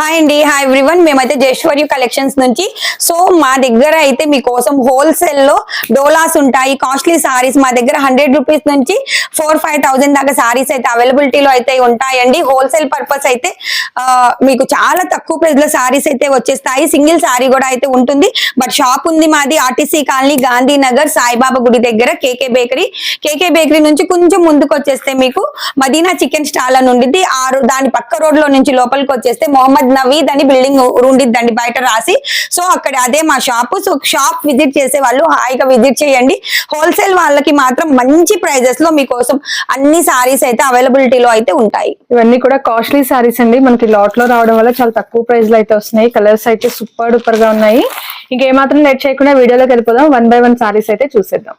Hi అండి hi everyone మేమైతే జేశ్వర్యు collections నుంచి. సో మా దగ్గర అయితే మీకోసం హోల్సేల్లో డోలాస్ ఉంటాయి కాస్ట్లీ సారీస్ మా దగ్గర హండ్రెడ్ రూపీస్ నుంచి ఫోర్ ఫైవ్ థౌసండ్ దాకా సారీస్ అయితే అవైలబిలిటీలో అయితే ఉంటాయండి. హోల్సేల్ పర్పస్ అయితే మీకు చాలా తక్కువ ప్రైస్లో సారీస్ అయితే వచ్చేస్తాయి. సింగిల్ సారీ కూడా అయితే ఉంటుంది. బట్ షాప్ ఉంది మాది ఆర్టీసీ కాలనీ గాంధీనగర్ సాయిబాబా గుడి దగ్గర కేకే బేకరీ కేకే బేకరీ నుంచి కొంచెం ముందుకు వచ్చేస్తే మీకు మదీనా చికెన్ స్టాల్ అని ఉండిద్ది. ఆరు దాని పక్క రోడ్లో నుంచి లోపలికి వచ్చేస్తే మొహమ్మద్ నవీద్ అని బిల్డింగ్ ఉండిద్దండి బయట రాసి. సో అక్కడ అదే మా షాప్ సో షాప్ విజిట్ చేసే వాళ్ళు హాయిగా విజిట్ చేయండి. హోల్సేల్ వాళ్ళకి మాత్రం మంచి ప్రైజెస్లో మీకోసం అన్ని సారీస్ అయితే అవైలబిలిటీలో అయితే ఉంటాయి. ఇవన్నీ కూడా కాస్ట్లీ సారీస్ అండి. మనకి లాట్లో రావడం వల్ల చాలా తక్కువ ప్రైస్లో అయితే వస్తున్నాయి. కలర్స్ అయితే సూపర్ డూపర్గా ఉన్నాయి. ఇంకేమాత్రం లేట్ చేయకుండా వీడియోలోకి వెళ్ళిపోదాం. వన్ బై వన్ సారీస్ అయితే చూసేద్దాం.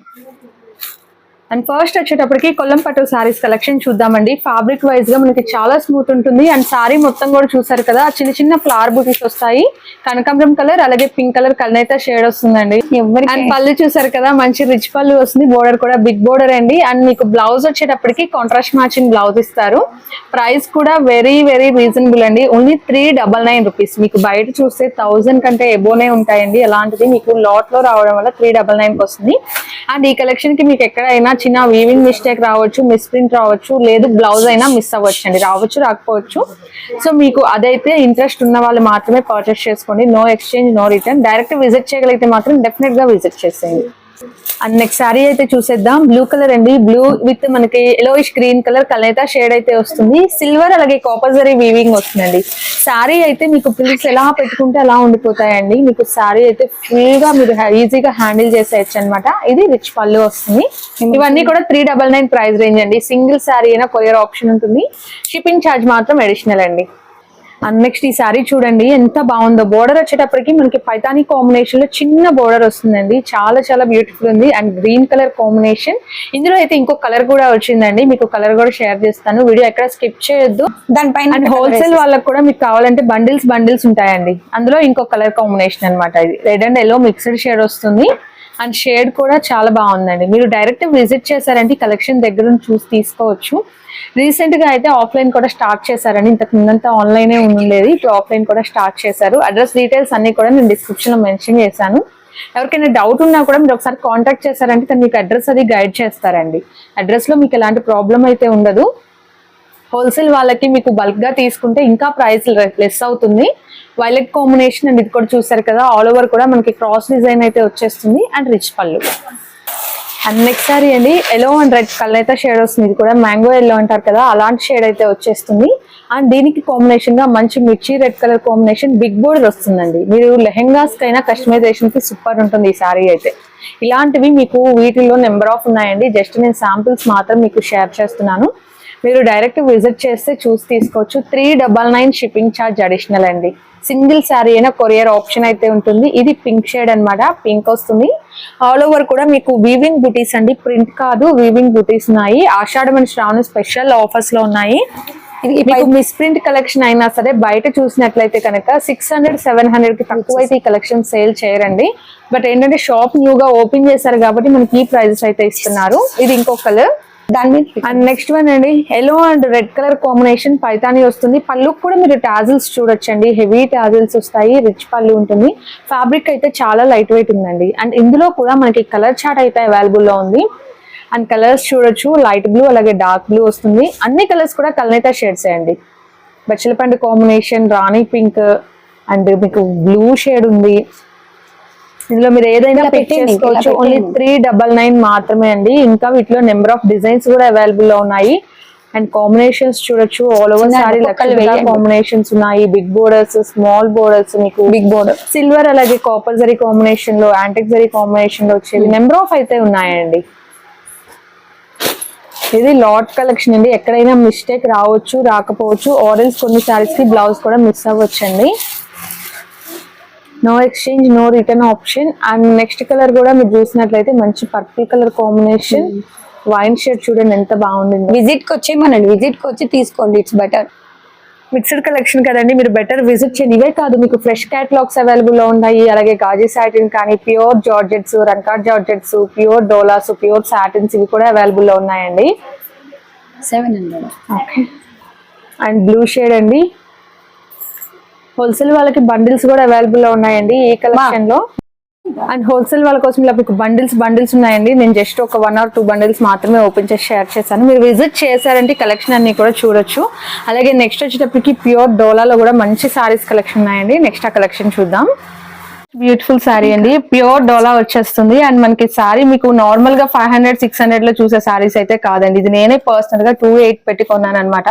అండ్ ఫస్ట్ వచ్చేటప్పటికి కొల్లం పట్టు సారీస్ కలెక్షన్ చూద్దామండి. ఫ్యాబ్రిక్ వైజ్గా మనకి చాలా స్మూత్ ఉంటుంది. అండ్ సారీ మొత్తం కూడా చూసారు కదా చిన్న చిన్న ఫ్లవర్ బూటీస్ వస్తాయి. కనకాంబరం కలర్ అలాగే పింక్ కలర్ కలనైతే షేడ్ వస్తుందండి. అండ్ పళ్ళు చూసారు కదా మంచి రిచ్ పళ్ళు వస్తుంది. బోర్డర్ కూడా బిగ్ బోర్డర్ అండి. అండ్ మీకు బ్లౌజ్ వచ్చేటప్పటికి కాంట్రాస్ట్ మ్యాచింగ్ బ్లౌజ్ ఇస్తారు. ప్రైస్ కూడా వెరీ వెరీ రీజనబుల్ అండి. Only three double nine rupees మీకు బయట చూస్తే థౌసండ్ కంటే ఎబోనే ఉంటాయండి. అలాంటిది మీకు లాట్లో రావడం వల్ల త్రీ డబల్ నైన్ వస్తుంది. అండ్ ఈ కలెక్షన్కి మీకు ఎక్కడైనా చిన్న వీవింగ్ మిస్టేక్ రావచ్చు మిస్ ప్రింట్ రావచ్చు లేదు బ్లౌజ్ అయినా మిస్ అవ్వచ్చు అండి రావచ్చు రాకపోవచ్చు. సో మీకు అదైతే ఇంట్రెస్ట్ ఉన్న వాళ్ళు మాత్రమే పర్చేస్ చేసుకోండి. No exchange no return direct visit చేయగలిగితే మాత్రం డెఫినెట్గా విజిట్ చేసేయండి. అండ్ నెక్స్ట్ శారీ అయితే చూసేద్దాం. బ్లూ కలర్ అండి. బ్లూ విత్ మనకి ఎలోయిష్ గ్రీన్ కలర్ కలైతా షేడ్ అయితే వస్తుంది. సిల్వర్ అలాగే కాపర్ వీవింగ్ వస్తుందండి. శారీ అయితే మీకు పిల్స్ ఎలా పెట్టుకుంటే అలా ఉండిపోతాయండి. మీకు శారీ అయితే ఫుల్గా మీరు ఈజీగా హ్యాండిల్ చేసేయచ్చు అనమాట ఇది రిచ్ పళ్ళు వస్తుంది. ఇవన్నీ కూడా three double nine price range అండి. సింగిల్ శారీ అయినా కొరియర్ ఆప్షన్ ఉంటుంది. షిప్పింగ్ ఛార్జ్ మాత్రం అడిషనల్ అండి. అండ్ నెక్స్ట్ ఈ శారీ చూడండి ఎంత బాగుందో. బోర్డర్ వచ్చేటప్పటికి మనకి పైతానీ కాంబినేషన్లో చిన్న బోర్డర్ వస్తుందండి. చాలా చాలా బ్యూటిఫుల్ ఉంది. అండ్ గ్రీన్ కలర్ కాంబినేషన్ ఇందులో అయితే ఇంకో కలర్ కూడా వచ్చిందండి. మీకు కలర్ కూడా షేర్ చేస్తాను. వీడియో ఎక్కడ స్కిప్ చేయొద్దు. దానిపైన అండ్ హోల్సేల్ వాళ్ళకి కూడా మీకు కావాలంటే బండిల్స్ బండిల్స్ ఉంటాయండి. అందులో ఇంకో కలర్ కాంబినేషన్ అన్నమాట ఇది. Red and yellow mixed shade వస్తుంది. అండ్ షేడ్ కూడా చాలా బాగుందండి. మీరు డైరెక్ట్ విజిట్ చేశారంటే కలెక్షన్ దగ్గర నుంచి చూసి తీసుకోవచ్చు. రీసెంట్గా అయితే ఆఫ్లైన్ కూడా స్టార్ట్ చేశారండి. ఇంతకు ముందంతా ఆన్లైనే ఉండేది. ఇప్పుడు ఆఫ్లైన్ కూడా స్టార్ట్ చేశారు. అడ్రస్ డీటెయిల్స్ అన్ని కూడా నేను డిస్క్రిప్షన్లో మెన్షన్ చేశాను. ఎవరికైనా డౌట్ ఉన్నా కూడా మీరు ఒకసారి కాంటాక్ట్ చేశారంటే తను మీకు అడ్రస్ అది గైడ్ చేస్తారండి. అడ్రస్లో మీకు ఎలాంటి ప్రాబ్లం అయితే ఉండదు. హోల్సేల్ వాళ్ళకి మీకు బల్క్గా తీసుకుంటే ఇంకా ప్రైస్ లెస్ అవుతుంది. వైలెట్ కాంబినేషన్ అండ్ ఇది కూడా చూసారు కదా ఆల్ ఓవర్ కూడా మనకి క్రాస్ డిజైన్ అయితే వచ్చేస్తుంది. అండ్ రిచ్ పళ్ళు. అండ్ నెక్స్ట్ సారీ అండి ఎల్లో అండ్ రెడ్ కలర్ అయితే షేడ్ వస్తుంది. ఇది కూడా మ్యాంగో ఎల్లో అంటారు కదా అలాంటి షేడ్ అయితే వచ్చేస్తుంది. అండ్ దీనికి కాంబినేషన్గా మంచి మిర్చి red colour combination big border వస్తుందండి. మీరు లెహెంగాస్ కైనా కస్టమైజేషన్కి సూపర్ ఉంటుంది ఈ సారీ అయితే. ఇలాంటివి మీకు వీటిల్లో నెంబర్ ఆఫ్ ఉన్నాయండి. జస్ట్ నేను శాంపిల్స్ మాత్రం మీకు షేర్ చేస్తున్నాను. మీరు డైరెక్ట్ విజిట్ చేస్తే చూసి తీసుకోవచ్చు. Three double nine shipping charge additional అండి. సింగిల్ శారీ అయినా కొరియర్ ఆప్షన్ అయితే ఉంటుంది. ఇది పింక్ షేడ్ అన్నమాట. పింక్ వస్తుంది. ఆల్ ఓవర్ కూడా మీకు వీవింగ్ బుటీస్ అండి. ప్రింట్ కాదు వీవింగ్ బుటీస్ ఉన్నాయి. ఆషాఢ మన శ్రావణ స్పెషల్ ఆఫర్స్లో ఉన్నాయి. మీకు మిస్ ప్రింట్ కలెక్షన్ అయినా సరే బయట చూసినట్లయితే కనుక సిక్స్ హండ్రెడ్ సెవెన్ హండ్రెడ్కి తక్కువ అయితే ఈ కలెక్షన్ సేల్ చేయరండి. బట్ ఏంటంటే షాప్ న్యూ గా ఓపెన్ చేశారు కాబట్టి మనకి ఈ ప్రైజెస్ అయితే ఇస్తున్నారు. ఇది ఇంకో కలర్ దాని మీద అండ్ నెక్స్ట్ వన్ అండి yellow and red colour combination Paithani వస్తుంది. పళ్ళుకు కూడా మీరు టాజిల్స్ చూడొచ్చండి. హెవీ టాజిల్స్ వస్తాయి రిచ్ పళ్ళు ఉంటుంది. ఫ్యాబ్రిక్ అయితే చాలా లైట్ వెయిట్ ఉందండి. అండ్ ఇందులో కూడా మనకి కలర్ చార్ట్ అయితే అవైలబుల్లో ఉంది. అండ్ కలర్స్ చూడొచ్చు లైట్ బ్లూ అలాగే డార్క్ బ్లూ వస్తుంది. అన్ని కలర్స్ కూడా కలనేత షేడ్స్ అండి. బచ్చలపండు కాంబినేషన్ రాణి పింక్ అండ్ మీకు బ్లూ షేడ్ ఉంది. ఇందులో మీరు ఏదైనా పిక్ చేసుకోవచ్చు. ఓన్లీ. త్రీ డబల్ నైన్ మాత్రమే అండి. ఇంకా వీటిలో నెంబర్ ఆఫ్ డిజైన్స్ కూడా అవైలబుల్లో ఉన్నాయి. అండ్ కాంబినేషన్స్ చూడొచ్చు. All over sari. కాంబినేషన్స్ ఉన్నాయి. బిగ్ బోర్డర్స్ స్మాల్ బోర్డర్స్ మీకు బిగ్ బోర్డర్ సిల్వర్ అలాగే కాపర్ జరీ కాంబినేషన్లో యాంటిక్ జరీ కాంబినేషన్లో వచ్చేది Hmm. నెంబర్ ఆఫ్ అయితే ఉన్నాయండి. ఇది లాట్ కలెక్షన్ అండి. ఎక్కడైనా మిస్టేక్ రావచ్చు రాకపోవచ్చు. ఆరెంజ్ కొన్ని సారీస్కి బ్లౌజ్ కూడా miss అవ్వచ్చండి. No exchange no return option and next colour కూడా మీరు చూసినట్లయితే మంచి purple colour combination wine shade చూడండి ఎంత బాగుండింది. విజిట్కి వచ్చేయమనండి విజిట్కి వచ్చి తీసుకోండి. ఇట్స్ బెటర్ మిక్స్డ్ కలెక్షన్ కదండి మీరు బెటర్ విజిట్ చేయండి. ఇవే కాదు మీకు ఫ్రెష్ క్యాటలాగ్స్ అవైలబుల్లో ఉన్నాయి. అలాగే గాజీ సాటిన్ కానీ pure georgettes రంకాట్ georgettes pure dolas pure satins ఇవి కూడా అవైలబుల్లో ఉన్నాయండి. Seven hundred okay and blue shade అండి. హోల్సేల్ వాళ్ళకి బండిల్స్ కూడా అవైలబుల్లో ఉన్నాయండి ఈ కలెక్షన్లో అండ్ హోల్సేల్ వాళ్ళ కోసం ఇలా మీకు బండిల్స్ బండిల్స్ ఉన్నాయండి. నేను జస్ట్ ఒక వన్ ఆర్ టూ బండిల్స్ మాత్రమే ఓపెన్ చేసి షేర్ చేశాను. మీరు విజిట్ చేశారంటే కలెక్షన్ అన్ని కూడా చూడొచ్చు. అలాగే నెక్స్ట్ వచ్చేటప్పటికి ప్యూర్ డోలాలో కూడా మంచి సారీస్ కలెక్షన్ ఉన్నాయండి. నెక్స్ట్ ఆ కలెక్షన్ చూద్దాం. బ్యూటిఫుల్ శారీ అండి. ప్యూర్ డోలా వచ్చేస్తుంది. అండ్ మనకి శారీ మీకు నార్మల్గా ఫైవ్ హండ్రెడ్ సిక్స్ హండ్రెడ్లో చూసే శారీస్ అయితే కాదండి. ఇది నేనే పర్సనల్గా టూ ఎయిట్ పెట్టి కొన్నాను అనమాట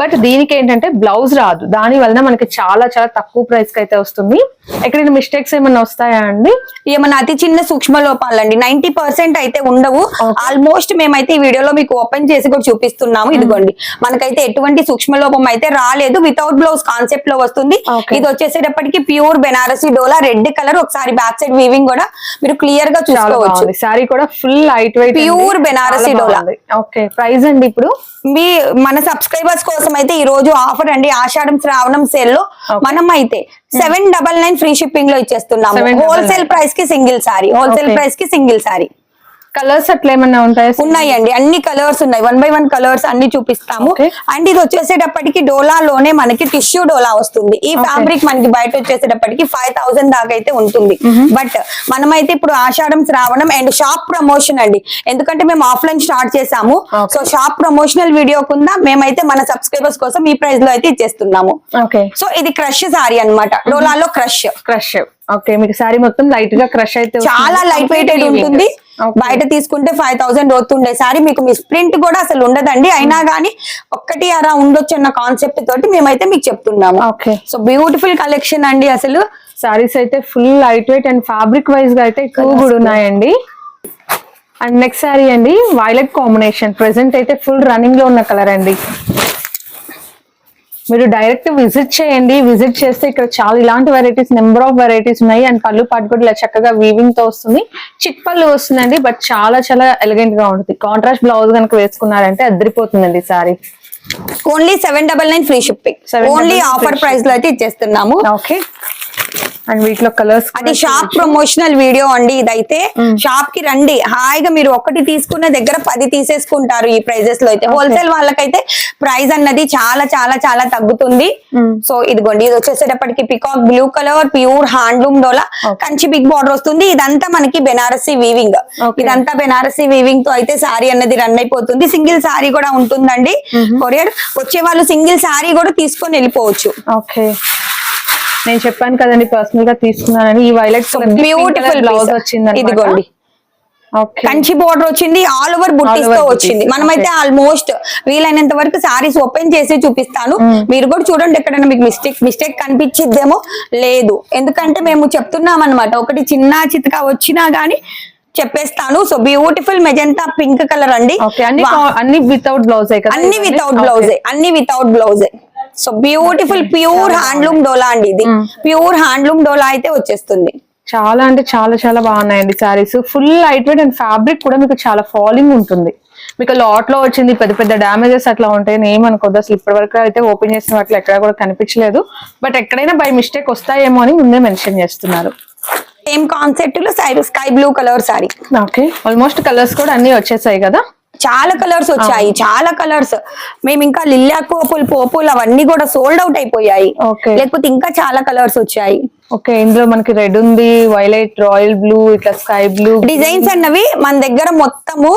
బట్ దీనికి ఏంటంటే బ్లౌజ్ రాదు. దాని వలన మనకి చాలా చాలా తక్కువ ప్రైస్కి అయితే వస్తుంది. ఎక్కడైనా మిస్టేక్స్ ఏమైనా వస్తాయా అండి? ఏమన్నా అతి చిన్న సూక్ష్మ లోపాలండి. నైన్టీ పర్సెంట్ అయితే ఉండవు. ఆల్మోస్ట్ మేమైతే ఈ వీడియోలో మీకు ఓపెన్ చేసి కూడా చూపిస్తున్నాము. ఇదిగోండి. మనకైతే ఎటువంటి సూక్ష్మ లోపం అయితే రాలేదు. వితౌట్ బ్లౌజ్ కాన్సెప్ట్లో వస్తుంది. ఇది వచ్చేసేటప్పటికి pure Benarasi dola red colour ఒకసారి బ్యాక్ సైడ్ వీవింగ్ కూడా మీరు క్లియర్గా చూసుకోవచ్చు. శారీ కూడా full light weight Pure Benarasi dola. Okay price అండి ఇప్పుడు? మీ మన సబ్స్క్రైబర్స్ కోసం అయితే ఈ రోజు ఆఫర్ అండి. ఆషాఢం శ్రావణం సేల్లో. మనం అయితే సెవెన్ డబల్ నైన్ ఫ్రీ షిప్పింగ్లో ఇచ్చేస్తున్నాము. 799. హోల్సేల్ ప్రైస్కి సింగిల్ సారీ హోల్సేల్. ప్రైస్కి సింగిల్ సారీ కలర్స్ అట్లా ఏమన్నా ఉంటాయా? ఉన్నాయండి అన్ని కలర్స్ ఉన్నాయి. వన్ బై వన్ కలర్స్ అన్ని చూపిస్తాము. అండ్ ఇది వచ్చేసేటప్పటికి డోలాలోనే మనకి టిష్యూ డోలా వస్తుంది. ఈ. ఫ్యాబ్రిక్ మనకి బయట వచ్చేసేటప్పటికి ఫైవ్ థౌసండ్ దాకా అయితే ఉంటుంది. బట్ మనమైతే ఇప్పుడు ఆషాఢం శ్రావణం అండ్ షాప్ ప్రమోషన్ అండి. ఎందుకంటే మేము ఆఫ్లైన్ స్టార్ట్ చేసాము. సో షాప్ ప్రమోషనల్ వీడియో కింద మేమైతే మన సబ్స్క్రైబర్స్ కోసం ఈ ప్రైస్లో అయితే ఇచ్చేస్తున్నాము. ఓకే. సో ఇది క్రష్ సారీ అన్నమాట. డోలాలో క్రష్. క్రష్. ఓకే మీకు శారీ మొత్తం లైట్గా క్రష్ అయితే చాలా. Light Complete weaving. ఉంటుంది. బయట తీసుకుంటే ఫైవ్ థౌసండ్ అవుతుండే సారీ మీకు మిస్ ప్రింట్ కూడా అసలు ఉండదండి. అయినా గానీ ఒక్కటి అలా ఉండొచ్చు అన్న కాన్సెప్ట్ తోటి మేమైతే మీకు చెప్తున్నాము. ఓకే. సో బ్యూటిఫుల్ కలెక్షన్ అండి అసలు. సారీస్ అయితే full light weight and fabric వైజ్గా అయితే ఎక్కువ కూడా ఉన్నాయండి. అండ్ నెక్స్ట్ శారీ అండి వైలెట్ కాంబినేషన్ ప్రెసెంట్ అయితే ఫుల్ రన్నింగ్లో ఉన్న కలర్ అండి. మీరు డైరెక్ట్ విజిట్ చేయండి. విజిట్ చేస్తే ఇక్కడ చాలా ఇలాంటి వెరైటీస్ నెంబర్ ఆఫ్ వెరైటీస్ ఉన్నాయి. అండ్ పళ్ళు పాటు కూడా ఇలా చక్కగా వీవింగ్తో వస్తుంది. చిట్ పళ్ళు వస్తుందండి. బట్ చాలా చాలా ఎలిగెంట్గా ఉంటుంది. కాంట్రాస్ట్ బ్లౌజ్ కనుక వేసుకున్నారంటే అదిరిపోతుందండి sari only seven double nine free shipping 799 only offer ప్రైస్లో అయితే ఇచ్చేస్తున్నాము. ఓకే అండ్ వీటిలో కలర్స్ అది షాప్ ప్రమోషనల్ వీడియో అండి ఇదైతే. షాప్కి రండి. హాయిగా మీరు ఒకటి తీసుకున్న దగ్గర పది తీసేసుకుంటారు ఈ ప్రైజెస్లో అయితే. హోల్సేల్ వాళ్ళకైతే ప్రైస్ అన్నది చాలా చాలా చాలా తగ్గుతుంది. సో ఇదిగోండి ఇది వచ్చేసేటప్పటికి peacock blue colour pure handloom dola. Kanchi big border వస్తుంది. ఇదంతా మనకి బెనారసి వీవింగ్. ఇదంతా బెనారసి వీవింగ్తో అయితే సారీ అన్నది రన్ అయిపోతుంది. సింగిల్ సారీ కూడా ఉంటుందండి. కొరియర్ వచ్చే వాళ్ళు సింగిల్ సారీ కూడా తీసుకొని వెళ్ళిపోవచ్చు. ఓకే. నేను చెప్పాను కదండి పర్సనల్గా తీసుకున్నానని. ఈ వైలెట్ బ్యూటిఫుల్ బ్లౌజ్ వచ్చింది ఇదిగోండి. కంచి బోర్డర్ వచ్చింది ఆల్ ఓవర్ బుట్టీస్తో వచ్చింది. మనమైతే ఆల్మోస్ట్ వీలైనంత వరకు సారీస్ ఓపెన్ చేసి చూపిస్తాను. మీరు కూడా చూడండి ఎక్కడైనా మీకు మిస్టేక్ మిస్టేక్ కనిపించిద్దేమో. లేదు. ఎందుకంటే మేము చెప్తున్నాం అనమాట ఒకటి చిన్న చితక వచ్చినా గానీ చెప్పేస్తాను. So beautiful magenta pink colour అండి. అన్ని వితౌట్ బ్లౌజ్ అన్ని? వితౌట్. బ్లౌజే అన్ని without బ్లౌజే so beautiful pure handloom dola అండి ఇది. ప్యూర్ హ్యాండ్లూమ్ డోలా అయితే వచ్చేస్తుంది. చాలా అంటే చాలా చాలా బాగున్నాయండి saris full light weight and fabric కూడా మీకు చాలా ఫాలింగ్ ఉంటుంది. మీకు లాట్లో వచ్చింది పెద్ద పెద్ద డ్యామేజెస్ అట్లా ఉంటాయి ఏమనుకోద్దు అసలు ఇప్పటి వరకు అయితే ఓపెన్ చేసిన వాటిలో ఎక్కడ కూడా కనిపించలేదు. బట్ ఎక్కడైనా బై మిస్టేక్ వస్తాయేమో అని ముందే మెన్షన్ చేస్తున్నారు. సేమ్ కాన్సెప్ట్లో sky blue colour sari okay almost colours కూడా అన్ని వచ్చేసాయి కదా. చాలా కలర్స్ వచ్చాయి చాలా కలర్స్ మేము ఇంకా లిల్లా పోపులు పోపులు అవన్నీ కూడా సోల్డ్ అవుట్ అయిపోయాయి. లేకపోతే ఇంకా చాలా కలర్స్ వచ్చాయి. ఓకే ఇందులో మనకి రెడ్ ఉంది వైలెట్ రాయల్ బ్లూ ఇట్లా స్కై బ్లూ. డిజైన్స్ అన్నవి మన దగ్గర మొత్తము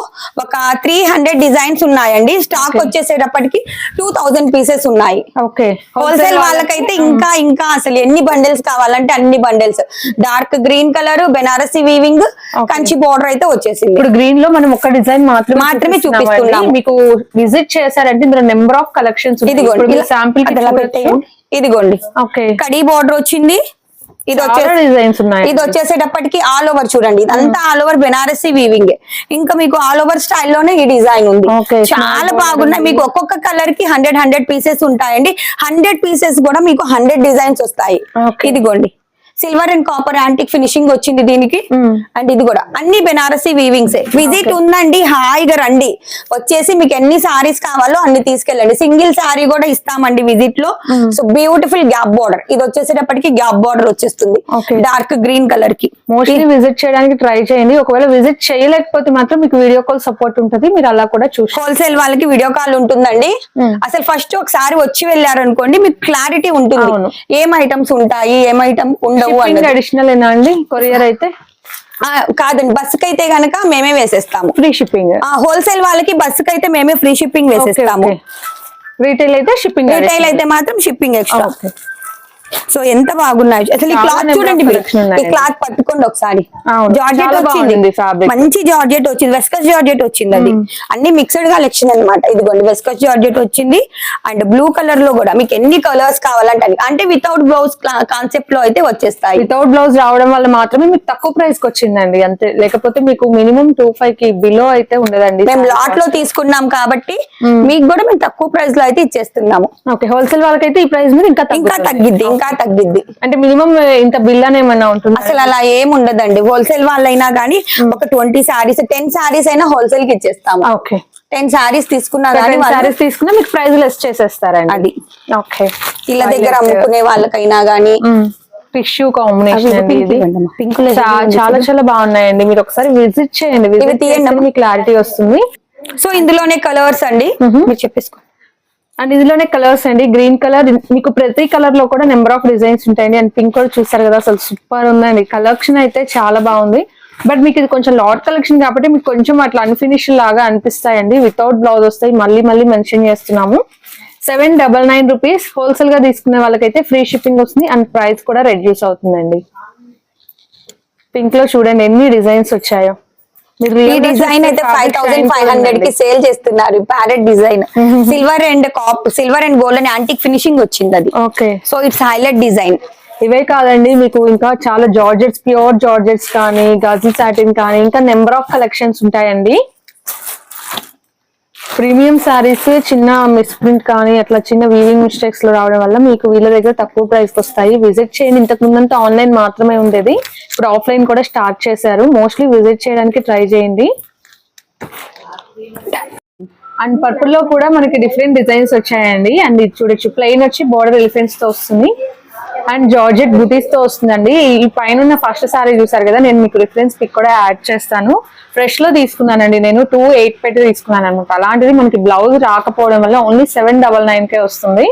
ఒక త్రీ హండ్రెడ్ డిజైన్స్ ఉన్నాయండి. స్టాక్ వచ్చేసేటప్పటికి టూ థౌజండ్ పీసెస్ ఉన్నాయి. ఓకే. హోల్సేల్ వాళ్ళకైతే ఇంకా ఇంకా అసలు ఎన్ని బండిల్స్ కావాలంటే అన్ని bundles. Dark green colour Benarasi weaving Kanchi border అయితే వచ్చేసింది. ఇప్పుడు గ్రీన్లో మనం ఒక డిజైన్ మాత్రమే మాత్రమే. చూపిస్తున్నాము. మీకు విజిట్ చేశారంటే ఇందులో నెంబర్ ఆఫ్ కలెక్షన్స్ ఇదిగోండి. శాంపుల్. ఇదిగోండి. ఓకే. కడీ బోర్డర్ వచ్చింది. ఇది వచ్చేసి ఇది వచ్చేసేటప్పటికి ఆల్ ఓవర్ చూడండి. ఇదంతా ఆల్ ఓవర్ బెనారసి వీవింగ్ ఇంకా మీకు ఆల్ ఓవర్ స్టైల్లోనే ఈ డిజైన్ ఉంది. చాలా బాగున్నాయి. మీకు ఒక్కొక్క కలర్కి హండ్రెడ్ హండ్రెడ్ పీసెస్ ఉంటాయండి. హండ్రెడ్ పీసెస్ కూడా మీకు హండ్రెడ్ డిజైన్స్ వస్తాయి. ఇదిగోండి. Silver and copper antique finishing వచ్చింది దీనికి. అండ్ ఇది కూడా. అన్ని బెనారసీ వీవింగ్స్ విజిట్ ఉందండి హాయిగా రండి. వచ్చేసి మీకు ఎన్ని సారీస్ కావాలో అన్ని తీసుకెళ్ళండి. సింగిల్ సారీ కూడా ఇస్తామండి విజిట్లో సో బ్యూటిఫుల్ గ్యాప్ బార్డర్ ఇది వచ్చేసేటప్పటికి గ్యాప్ బార్డర్ వచ్చేస్తుంది. డార్క్ గ్రీన్ కలర్కి. మోస్ట్లీ విజిట్ చేయడానికి ట్రై చేయండి. ఒకవేళ విజిట్ చేయలేకపోతే మాత్రం మీకు వీడియో కాల్ సపోర్ట్ ఉంటుంది. మీరు అలా కూడా చూసి హోల్సేల్ వాళ్ళకి వీడియో కాల్ ఉంటుందండి. Mm. అసలు ఫస్ట్ ఒకసారి వచ్చి వెళ్ళారనుకోండి మీకు క్లారిటీ ఉంటుంది. ఏం ఐటమ్స్ ఉంటాయి? ఏం ఐటమ్ ఉండవు? అడిషనల్ ఏనా అండి? కొరియర్ అయితే? కాదండి బస్సుకి అయితే గనక మేమే వేసేస్తాము. ఫ్రీ షిప్పింగ్ హోల్సేల్ వాళ్ళకి బస్సుకి అయితే మేమే ఫ్రీ షిప్పింగ్ వేసేస్తాము. రీటైల్ అయితే షిప్పింగ్ రిటైల్ అయితే మాత్రం షిప్పింగ్ ఎక్స్ట్రా సో ఎంత బాగున్నాయి. అసలు ఈ క్లాత్ చూడండి మీరు. ఈ. క్లాత్ పట్టుకోండి ఒకసారి. జార్జెట్ వచ్చింది. మంచి జార్జెట్ వచ్చింది. వెస్కస్ జార్జెట్ వచ్చింది అది. అన్ని మిక్స్డ్ కలెక్షన్ అన్నమాట. ఇదిగోండి వెస్కస్ జార్జెట్ వచ్చింది. అండ్ బ్లూ కలర్లో కూడా మీకు ఎన్ని కలర్స్ కావాలంటే. అంటే వితౌట్ బ్లౌజ్ కాన్సెప్ట్లో అయితే వచ్చేస్తాయి. వితౌట్ బ్లౌజ్ రావడం వల్ల మాత్రమే మీకు తక్కువ ప్రైస్కి వచ్చిందండి. అంతే లేకపోతే మీకు మినిమం టూ ఫైవ్కి బిలో అయితే ఉండదండి. మేము లాట్లో తీసుకున్నాం కాబట్టి మీకు కూడా మేము తక్కువ ప్రైస్లో అయితే ఇచ్చేస్తున్నాము. ఓకే హోల్సేల్ వాళ్ళకైతే ఈ ప్రైస్ మీద ఇంకా ఇంకా తగ్గుతుంది. తగ్గిద్ది ఇంకా తగ్గిద్ది. అంటే మినిమం ఇంత బిల్ అని ఏమన్నా ఉంటుంది? అసలు అలా ఏం ఉండదండి. హోల్సేల్ వాళ్ళైనా కానీ ఒక ట్వంటీ సారీస్ టెన్ సారీస్ అయినా హోల్సేల్కి ఇచ్చేస్తాము. ఓకే. టెన్ సారీస్ తీసుకున్నా కానీ సారీస్ తీసుకున్నా మీకు ప్రైస్ లెస్ చేసేస్తారండి. అది. ఓకే. ఇళ్ళ దగ్గర అమ్ముకునే వాళ్ళకైనా గానీ టిష్యూ కాంబినేషన్ అండి ఇది. పింక్ చాలా చాలా బాగున్నాయండి. మీరు ఒకసారి విజిట్ చేయండి. విజిట్ మీకు క్లారిటీ వస్తుంది. సో ఇందులోనే కలర్స్ అండి. మీరు చెప్పేసుకో అండ్ ఇందులోనే కలర్స్ అండి. గ్రీన్ కలర్ మీకు ప్రతి కలర్లో కూడా నెంబర్ ఆఫ్ డిజైన్స్ ఉంటాయండి. అండ్ పింక్ కూడా చూస్తారు కదా అసలు సూపర్ ఉందండి. కలెక్షన్ అయితే చాలా బాగుంది. బట్ మీకు ఇది కొంచెం లాట్ కలెక్షన్ కాబట్టి మీకు కొంచెం అట్లా అన్ఫినిష్ లాగా అనిపిస్తాయండి. వితౌట్ బ్లౌజ్ వస్తాయి. మళ్ళీ మళ్ళీ మెన్షన్ చేస్తున్నాము. సెవెన్ డబల్ నైన్ రూపీస్ హోల్సేల్గా తీసుకునే వాళ్ళకైతే ఫ్రీ షిప్పింగ్ వస్తుంది. అండ్ ప్రైస్ కూడా రెడ్యూస్ అవుతుందండి. పింక్లో చూడండి ఎన్ని డిజైన్స్ వచ్చాయో. ఈ డిజైన్ అయితే ఫైవ్ థౌసండ్ ఫైవ్ హండ్రెడ్కి. సేల్ చేస్తున్నారు parrot design silver and cap silver and gold and antique finishing వచ్చింది అది. Okay. So it's highlight design ఇవే కాదండి మీకు ఇంకా చాలా జార్జెట్స్ ప్యూర్ జార్జెట్స్ కానీ గజల్ సాటిన్ కానీ ఇంకా నెంబర్ ఆఫ్ కలెక్షన్స్ ఉంటాయండి. ప్రీమియం సారీస్ చిన్న మిస్ప్రింట్ కానీ అట్లా చిన్న వీవింగ్ మిస్టేక్స్లో రావడం వల్ల మీకు వీళ్ళ దగ్గర తక్కువ ప్రైస్ వస్తాయి. విజిట్ చేయండి. ఇంతకు ముందంతా ఆన్లైన్ మాత్రమే ఉండేది. ఇప్పుడు ఆఫ్లైన్ కూడా స్టార్ట్ చేశారు. మోస్ట్లీ విజిట్ చేయడానికి ట్రై చేయండి. అండ్ పర్పుల్లో కూడా మనకి డిఫరెంట్ డిజైన్స్ వచ్చాయండి. అండ్ ఇది చూడొచ్చు ప్లెయిన్ వచ్చి బోర్డర్ ఎలిఫెంట్స్తో వస్తుంది. అండ్ జార్జెట్ బుటీస్తో వస్తుందండి. ఈ పైన ఫస్ట్ సారీ చూసారు కదా నేను మీకు రిఫరెన్స్ పిక్ కూడా యాడ్ చేస్తాను. ఫ్రెష్లో తీసుకున్నానండి నేను టూ ఎయిట్ పెట్టి తీసుకున్నాను అనమాట. అలాంటిది మనకి బ్లౌజ్ రాకపోవడం వల్ల ఓన్లీ సెవెన్ డబల్ నైన్ కే వస్తుంది.